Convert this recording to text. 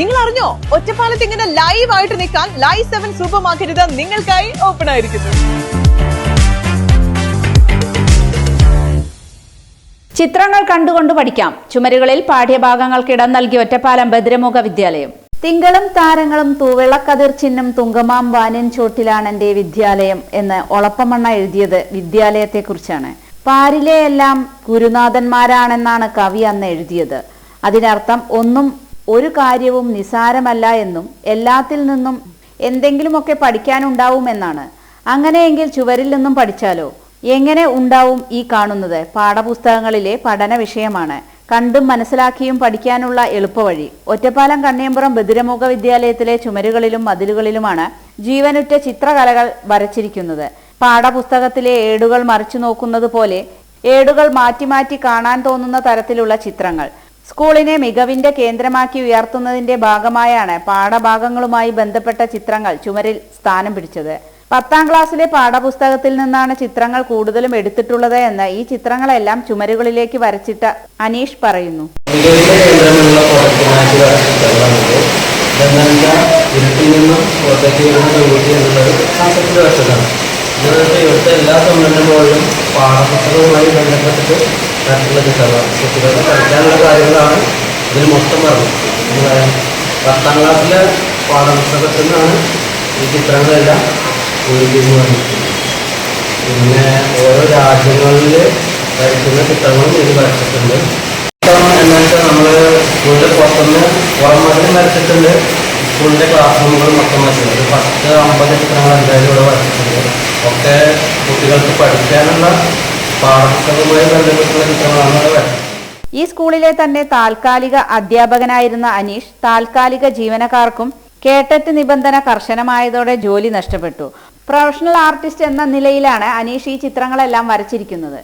നിങ്ങൾ അറിഞ്ഞോ ഒറ്റപ്പാലത്ത് ഇങ്ങനെ ലൈവ് ആയിട്ട് നിൽക്കാൻ ലൈവ് സെവൻ സൂപ്പർ മാർക്കറ്റ് നിങ്ങൾക്കായി ഓപ്പൺ ആയിരിക്കുന്നു. ചിത്രങ്ങൾ കണ്ടുകൊണ്ട് പഠിക്കാം. ചുമരുകളിൽ പാഠ്യഭാഗങ്ങൾക്ക് ഇടം നൽകി ഒറ്റപ്പാലം ബദ്രമുഖ വിദ്യാലയം. തിങ്കളും താരങ്ങളും തൂവെള്ളക്കതിർ ചിഹ്നം തുങ്കമാം വാനൻ ചോട്ടിലാണ് എന്റെ വിദ്യാലയം എന്ന് ഒളപ്പമണ്ണ എഴുതിയത് വിദ്യാലയത്തെക്കുറിച്ചാണ്. പാരിലെയെല്ലാം ഗുരുനാഥന്മാരാണെന്നാണ് കവി അന്ന് എഴുതിയത്. അതിനർത്ഥം ഒന്നും ഒരു കാര്യവും നിസാരമല്ല എന്നും എല്ലാത്തിൽ നിന്നും എന്തെങ്കിലുമൊക്കെ പഠിക്കാനുണ്ടാവുമെന്നാണ് അങ്ങനെയെങ്കിൽ ചുവരിൽ നിന്നും പഠിച്ചാലോ? എങ്ങനെ ഉണ്ടാവും ഈ കാണുന്നത്? പാഠപുസ്തകങ്ങളിലെ പഠന വിഷയമാണ്. കണ്ടും മനസ്സിലാക്കിയും പഠിക്കാനുള്ള എളുപ്പവഴി. ഒറ്റപ്പാലം കണ്ണിയമ്പുറം ബദിരമുഖ വിദ്യാലയത്തിലെ ചുമരുകളിലും മതിലുകളിലുമാണ് ജീവനുറ്റ ചിത്രകലകൾ വരച്ചിരിക്കുന്നത്. പാഠപുസ്തകത്തിലെ ഏടുകൾ മറിച്ചു നോക്കുന്നത് പോലെ ഏടുകൾ മാറ്റി മാറ്റി കാണാൻ തോന്നുന്ന തരത്തിലുള്ള ചിത്രങ്ങൾ. സ്കൂളിനെ മികവിന്റെ കേന്ദ്രമാക്കി ഉയർത്തുന്നതിന്റെ ഭാഗമായാണ് പാഠഭാഗങ്ങളുമായി ബന്ധപ്പെട്ട ചിത്രങ്ങൾ ചുമരിൽ സ്ഥാനം പിടിച്ചത്. പത്താം ക്ലാസ്സിലെ പാഠപുസ്തകത്തിൽ നിന്നാണ് ചിത്രങ്ങൾ കൂടുതലും എടുത്തിട്ടുള്ളത് എന്ന് ഈ ചിത്രങ്ങളെല്ലാം ചുമരുകളിലേക്ക് വരച്ചിട്ട അനീഷ് പറയുന്നു. എല്ലാ തൊഴിലിന്റെ പാഠപുസ്തകവുമായി ബന്ധപ്പെട്ടിട്ട് വരച്ചുള്ള ചിത്രങ്ങളാണ് കുട്ടികൾക്ക് പഠിക്കാനുള്ള കാര്യങ്ങളാണ് ഇതിൽ മൊത്തം പറഞ്ഞത്. പത്താം ക്ലാസ്സിലെ പാഠപുസ്തകത്തിൽ നിന്നാണ് ഈ ചിത്രങ്ങളെല്ലാം ഒഴുകിയെന്ന് പറഞ്ഞിരിക്കുന്നത്. പിന്നെ ഓരോ രാജ്യങ്ങളിൽ വരയ്ക്കുന്ന ചിത്രങ്ങളും ഇത് വരച്ചിട്ടുണ്ട്. എന്ന് വെച്ചാൽ നമ്മൾ സ്കൂളിന്റെ പുറത്തുനിന്ന് പുറം മതിലും വരച്ചിട്ടുണ്ട്. സ്കൂളിന്റെ ക്ലാസ് റൂമുകൾ മൊത്തം വരച്ചിട്ടുണ്ട്. പത്ത് അമ്പത് ചിത്രങ്ങൾ എന്തായാലും ഇവിടെ വരച്ചിട്ടുണ്ട്. ഒക്കെ കുട്ടികൾക്ക് പഠിക്കാനുള്ള ഈ സ്കൂളിലെ തന്നെ താൽക്കാലിക അധ്യാപകനായിരുന്ന അനീഷ് താൽക്കാലിക ജീവനക്കാർക്കും കേട്ടറ്റ് നിബന്ധന കർശനമായതോടെ ജോലി നഷ്ടപ്പെട്ടു. പ്രൊഫഷണൽ ആർട്ടിസ്റ്റ് എന്ന നിലയിലാണ് അനീഷ് ഈ ചിത്രങ്ങളെല്ലാം വരച്ചിരിക്കുന്നത്.